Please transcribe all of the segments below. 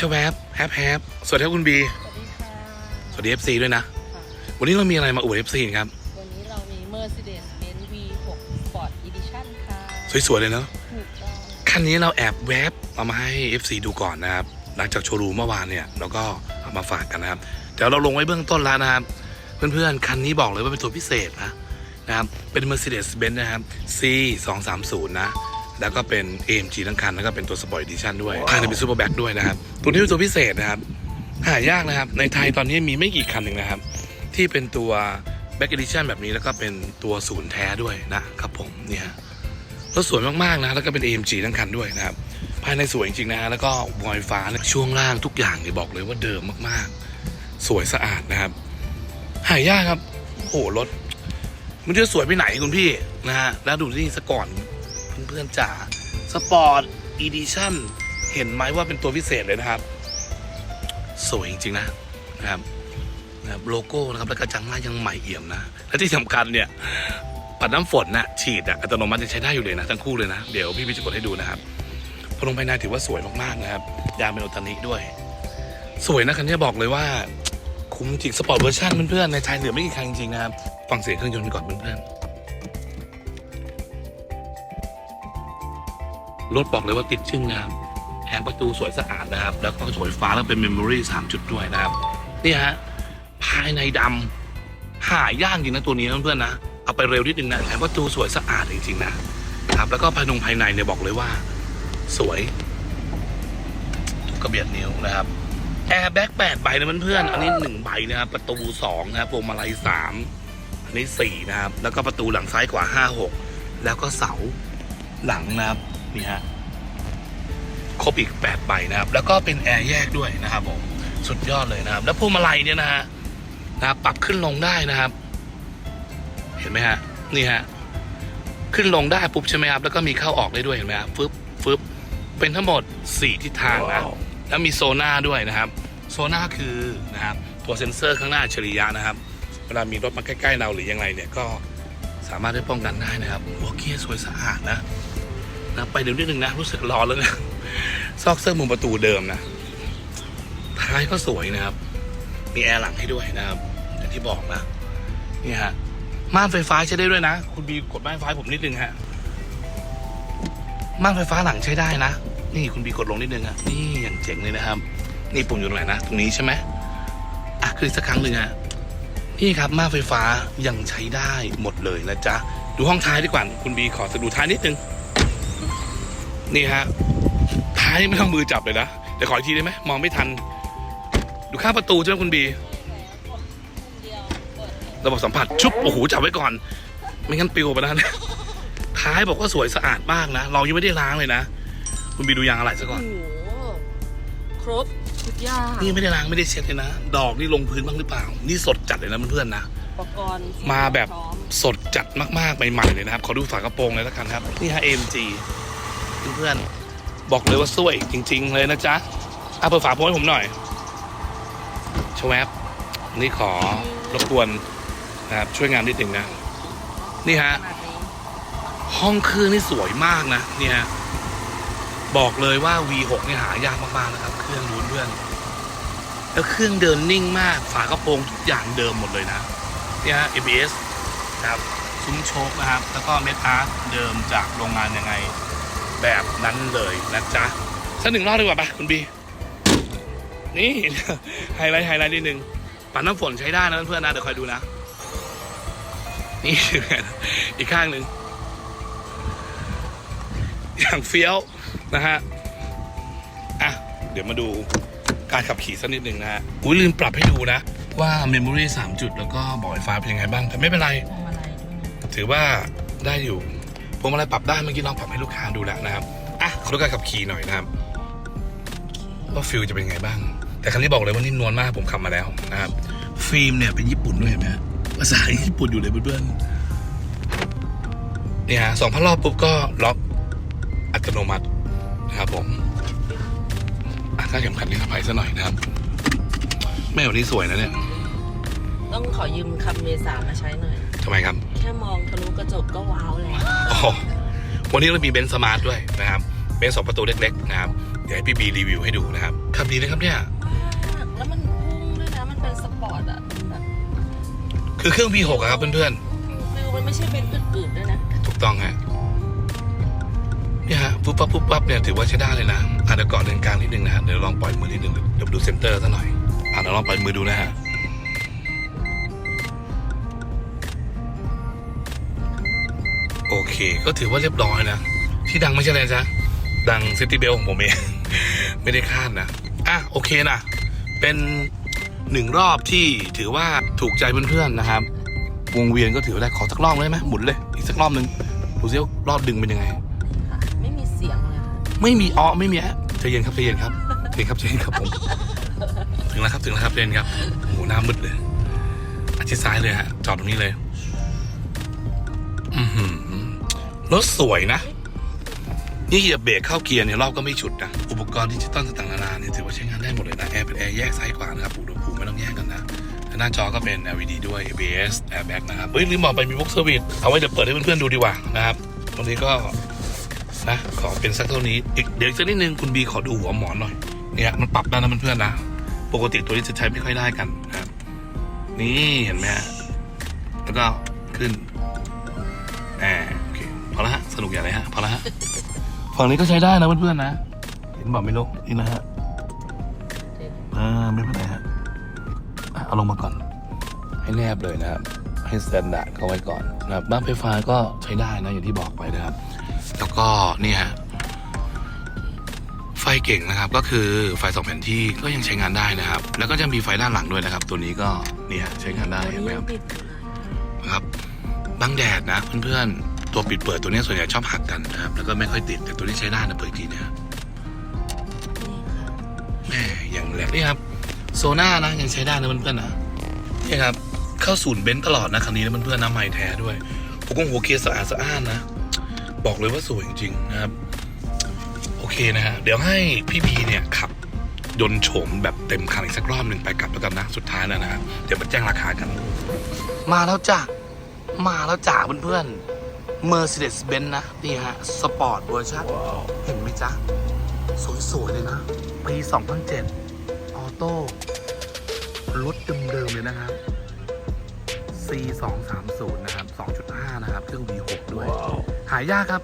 ชแวบแฮปแฮปสวัสดีครับคุณบี สวัสดีค่ะสวัสดี FC ด้วยนะค่ะวันนี้เรามีอะไรมาอวด FC ครับ วันนี้เรามี Mercedes-Benz V6 Sport Edition ค่ะสวยๆเลยเนาะถูกต้องคันนี้เราแอบแวบเอามาให้ FC ดูก่อนนะครับ หลังจากโชว์รูมเมื่อวานเนี่ยเราก็เอามาฝากกันนะครับเดี๋ยวเราลงไว้เบื้องต้นแล้วนะครับ เพื่อนๆ คันนี้บอกเลยว่าเป็นตัวพิเศษนะนะครับ เป็น Mercedes-Benz นะครับ C 2 3 0นะ แล้วก็เป็น AMG ทั้งคัน แล้วก็เป็นตัว Sport Edition ด้วยภายในเป็น Super Back ด้วยนะครับ ตัวนี้เป็นตัวพิเศษนะครับ หายากนะครับ ในไทยตอนนี้มีไม่กี่คันหนึ่งนะครับ ที่เป็นตัว Back Edition แบบนี้แล้วก็เป็นตัวศูนย์แท้ด้วยนะครับผมเนี่ยรถสวยมากๆนะ แล้วก็เป็น AMG ทั้งคันด้วยนะครับ ภายในสวยจริงๆนะฮะแล้วก็วอยฟ้าเนี่ยช่วงล่างทุกอย่างเนี่ยบอกเลยว่าเดิมมากๆ สวยสะอาดนะครับ หายากครับ โอ้โหรถมันจะสวยไปไหนคุณพี่นะฮะแล้วดูนี่ซะก่อน เพื่อนๆจ๋าสปอร์ตอีดิชั่นเห็นไหมว่าเป็นตัวพิเศษเลยนะครับ สวยจริง ๆ นะนะครับนะครับโลโก้นะครับแล้วก็จังหน้ายังใหม่เอี่ยมนะ และที่สำคัญเนี่ยปัดน้ำฝนนะฉีดอะอัตโนมัติจะใช้ได้อยู่เลยนะ ทั้งคู่เลยนะ เดี๋ยวพี่พี่จะกดให้ดูนะครับพลงภายในถือว่าสวยมากๆนะครับ ยางเป็นโอตานิด้วย สวยนะคันนี้บอกเลยว่า คุ้มจริงสปอร์ตเวอร์ชันเพื่อนๆในไทยเหลือไม่กี่คันจริงๆนะครับ ฟังเสียงเครื่องยนต์ก่อนเพื่อนๆ รถบอกเลยว่าติดชึ่งนะครับแอร์ประตูสวยสะอาดนะครับ แล้วก็สวยฟ้าแล้วเป็นเมมโมรี่สามจุดด้วยนะครับนี่ฮะภายในดำหายากจริงนะตัวนี้เพื่อนๆนะเอาไปเร็วนิดนึงนะแอร์ประตูสวยสะอาดจริงๆนะครับ แล้วก็ภายนงภายในเนี่ยบอกเลยว่า สวยทุกกระเบียดนิ้วนะครับแอร์แบ็กแปดใบนะเพื่อนๆอันนี้หนึ่งใบนะครับ ประตูสองนะครับพวงมาลัยสามอันนี้สี่นะครับ แล้วก็ประตูหลังซ้ายขวาห้าหกแล้วก็เสาหลังนะครับ นี่ฮะครบอีกแปดใบนะครับ แล้วก็เป็นแอร์แยกด้วยนะครับผมสุดยอดเลยนะครับ แล้วพวงมาลัยเนี่ยนะฮะนะครับปรับขึ้นลงได้นะครับ เห็นไหมฮะนี่ฮะขึ้นลงได้ปุ๊บใช่ไหมครับ แล้วก็มีเข้าออกได้ด้วยเห็นไหมครับฟึบฟึบเป็นทั้งหมดสี่ทิศทางนะแล้วมีโซน่าด้วยนะครับ โซน่าคือนะครับตัวเซ็นเซอร์ข้างหน้าอัจฉริยะนะครับ เวลามีรถมาใกล้ๆเราหรือยังไงเนี่ยก็สามารถได้ป้องกันได้นะครับหัวเกียร์สวยสะอาดนะ นะไปเดี๋ยวนิดนึงนะ รู้สึกร้อนแล้วนะซอกเสื้อมุมประตูเดิมนะท้ายก็สวยนะครับ มีแอร์หลังให้ด้วยนะครับอย่างที่บอกนะนี่ฮะม่านไฟฟ้าใช้ได้ด้วยนะ คุณบีกดม่านไฟฟ้าผมนิดนึงฮะม่านไฟฟ้าหลังใช้ได้นะ นี่คุณบีกดลงนิดนึงอะนี่อย่างเจ๋งเลยนะครับ นี่ปุ่มอยู่ตรงไหนนะ ตรงนี้ใช่ไหมอะคือสักครั้งหนึ่งอะนี่ครับม่านไฟฟ้ายังใช้ได้หมดเลยนะจ๊ะดูห้องท้ายดีกว่า คุณบีขอสะดูท้ายนิดนึง นี่ฮะท้ายไม่ต้องมือจับเลยนะเดี๋ยวขออีกทีได้ไหมมองไม่ทัน ดูข้างประตูใช่ไหมคุณบีเดียวเปิดระบบสัมผัสชุบโอ้โหจับไว้ก่อน ไม่งั้นปิวไปนะท้ายบอกว่าสวยสะอาดมากนะเรายังไม่ได้ล้างเลยนะ คุณบีดูยางอะไรซะก่อนโอ้โหครบทุกอย่างนี่ไม่ได้ล้างไม่ได้เช็ดเลยนะ ดอกนี่ลงพื้นบ้างหรือเปล่า นี่สดจัดเลยนะเพื่อนๆนะอุปกรณ์มาแบบพร้อมสดจัดมากๆใหม่ๆเลยนะครับขอดูฝากระโปรงเลยแล้วกันครับ นี่ฮะ AMG เพื่อนบอกเลยว่าสวยจริง ๆ เลยนะจ๊ะอะเปิดฝาโปรงให้ผมหน่อยชวบนี่ขอรบกวนนะครับช่วยงานนิดหนึ่งนะ นี่ฮะ ห้องเครื่องนี่สวยมากนะเนี่ยฮะบอกเลยว่า V6 นี่หายากมากๆนะครับ เครื่องรู้เพื่อนแล้วเครื่องเดินนิ่งมาก ฝากระโปรงทุกอย่างเดิมหมดเลยนะเนี่ยฮะ ABS นะครับ ซุ้มโชคนะครับ แล้วก็เมทอาร์เดิมจากโรงงานยังไง แบบนั้นเลยนะจ๊ะสักหนึ่งรอบดีกว่าปะคุณบี นี่ไฮไลท์ไฮไลท์นิดนึงปัดน้ำฝนใช้ได้นะเพื่อนๆนะเดี๋ยวคอยดูนะ นี่อีกข้างหนึ่งอย่างเฟี้ยวนะฮะอะเดี๋ยวมาดูการขับขี่สักนิดหนึ่งนะฮะอุ้ยลืมปรับให้ดูนะ ว่าเมมโมรี่สามจุดแล้วก็บอกไฟฟ้าเป็นยังไงบ้างแต่ไม่เป็นไรพวงมาลัยด้วยนะถือว่าได้อยู่ พวงมาลัยปรับได้เมื่อกี้ลองปรับให้ลูกค้าดูแล้วนะครับอะขอดูการขับขี่หน่อยนะครับว่าฟิลจะเป็นยังไงบ้าง แต่คันนี้บอกเลยว่านิ่มนวลมากผมขับมาแล้วนะครับ ฟิล์มเนี่ยเป็นญี่ปุ่นด้วยเห็นไหมฮะภาษาญี่ปุ่นอยู่เลยเพื่อนๆเนี่ยฮะสองพันรอบปุ๊บก็ล็อกอัตโนมัตินะครับผมอะถ้าเข็มขัดนิรภัยซะหน่อยนะครับ แม่วันนี้สวยนะเนี่ย ต้องขอยืมคำเมษามาใช้หน่อยทำไมครับ แค่มองทะลุกระจกก็ว้าวแล้วอ๋อวันนี้เรามีเบนซ์สมาร์ทด้วยนะครับเบนซ์สองประตูเล็กๆนะครับเดี๋ยวให้พี่บีรีวิวให้ดูนะครับขับดีนะครับเนี่ยมากแล้วมันพุ่งด้วยนะมันเป็นสปอร์ตอะแบบคือเครื่อง V6 อะครับเพื่อนฟิลมันไม่ใช่เป็นอืดๆด้วยนะๆถูกต้องฮะเนี่ยฮะปุ๊บปั๊บปุ๊บปั๊บเนี่ยถือว่าใช้ได้เลยนะอะเดี๋ยวก่อนเดินกลางนิดนึงนะฮะเดี๋ยวลองปล่อยมือนิดนึงเดี๋ยวดูเซนเตอร์ซะหน่อยอะเดี๋ยวลองปล่อยมือดูนะฮะ เค ก็ถือว่าเรียบร้อยนะ ที่ดังไม่ใช่อะไรจ๊ะ ดังซิตี้เบลของผมเอง ไม่ได้คาดนะ อะ โอเคนะ เป็นหนึ่งรอบที่ถือว่าถูกใจเพื่อนๆนะครับ วงเวียนก็ถือว่าได้ขอสักรอบได้ไหมหมุนเลย อีกสักรอบหนึ่งดูซิว่ารอบดึงเป็นยังไงค่ะไม่มีเสียงเลยค่ะไม่มีอ๋อไม่มีฮะใจเย็นครับใจเย็นครับใจเย็นครับใจเย็นครับผม ถึงแล้วครับถึงแล้วครับใจเย็นครับโอ้โหหน้ามืดเลยอาชิดซ้ายเลยฮะ จอดตรงนี้เลย อือหือ รถสวยนะ นี่เหยียบเบรกเข้าเกียร์เนี่ยรอบก็ไม่ฉุดนะ อุปกรณ์ดิจิตอลต่างๆนานาเนี่ยถือว่าใช้งานได้หมดเลยนะ แอร์เป็นแอร์แยกซ้ายขวานะครับอุณหภูมิไม่ต้องแยกกันนะหน้าจอก็เป็น LED ด้วย ABS airbag นะครับเฮ้ยลืมบอกไปมีพวกเซอร์วิสเอาไว้เดี๋ยวเปิดให้เพื่อนๆดูดีกว่านะครับ ตรงนี้ก็นะขอเป็นสักเท่านี้อีกเดี๋ยวอีกสักนิดนึงคุณบีขอดูหัวหมอนหน่อยเนี่ยมันปรับได้นะเพื่อนๆนะ ปกติตัวนี้จะใช้ไม่ค่อยได้กันนะครับ นี่เห็นไหมแล้วก็ขึ้นแหม อเคพอละฮะ สนุกอย่างไรฮะ พอละฮะ ฝั่งนี้ก็ใช้ได้นะเพื่อนๆนะ เห็นบอกไม่รู้นี่นะฮะอ่าไม่เป็นไรฮะอะเอาลงมาก่อน ให้แนบเลยนะครับ ให้สแตนดาร์ดเข้าไว้ก่อนนะครับบ้านไฟฟ้าก็ใช้ได้นะอย่างที่บอกไปนะครับ แล้วก็นี่ฮะไฟเก่งนะครับก็คือไฟสองแผ่นที่ก็ยังใช้งานได้นะครับ แล้วก็จะมีไฟด้านหลังด้วยนะครับ ตัวนี้ก็เนี่ยใช้งานได้ตัวเห็นไหมนี้ครับปิดอยู่เลยนะครับบังแดดนะเพื่อนๆ ตัวปิดเปิดตัวนี้ส่วนใหญ่ชอบหักกันนะครับ แล้วก็ไม่ค่อยติดแต่ตัวนี้ใช้ได้นะเปิดทีเนี่ยแม่อย่างแรกนี่ครับโซน่านะยังใช้ได้นะเพื่อนๆนะนี่ครับเข้าศูนย์เบนซ์ตลอดนะคันนี้นะเพื่อนๆนะไม่แท้ด้วยหัวกงหัวเกียร์สะอาดสะอ้านนะ บอกเลยว่าสวยจริงๆนะครับ โอเคนะฮะเดี๋ยวให้พี่บีเนี่ยขับยนต์โฉมแบบเต็มคันอีกสักรอบหนึ่งไปกลับแล้วกันนะสุดท้ายแล้วนะครับเดี๋ยวมาแจ้งราคากัน มาแล้วจ้ะมาแล้วจ้าเพื่อนๆ Mercedes-Benz นะ นี่ฮะ สปอร์ตเวอร์ชันเห็นไหมจ๊ะ สวย ๆ เลยนะ ปี 2007 ออโต้ รถเดิม ๆ เลยนะครับ C 2 3 0 นะครับ 2.5 นะครับ เครื่อง V6 ด้วย หายากครับ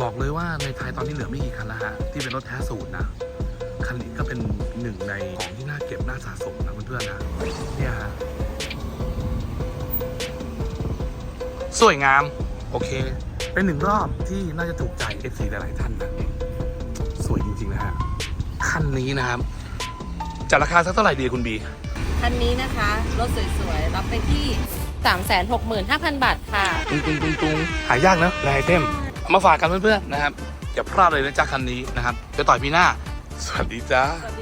บอกเลยว่าในไทยตอนนี้เหลือไม่กี่คันนะฮะ ที่เป็นรถแท้สูตรนะ คันนี้ก็เป็นหนึ่งในของที่น่าเก็บน่าสะสมนะเพื่อนๆนะ เนี่ยฮะ สวยงาม โอเค เป็นหนึ่งรอบที่น่าจะถูกใจ FC หลายๆท่านนะ สวยจริง ๆ นะฮะ คันนี้นะครับจะราคาสักเท่าไหร่ดีคุณบี คันนี้นะคะ รถสวยๆ รับไปที่ 365,000 บาทค่ะ ตุงตุงตุงตุงหายากเนอะในไอเทมเอามาฝากกันเพื่อนๆนะครับ อย่าพลาดเลยนะจ๊ะคันนี้นะครับ เดี๋ยวต่อยปีหน้า สวัสดีจ้า สวัสดี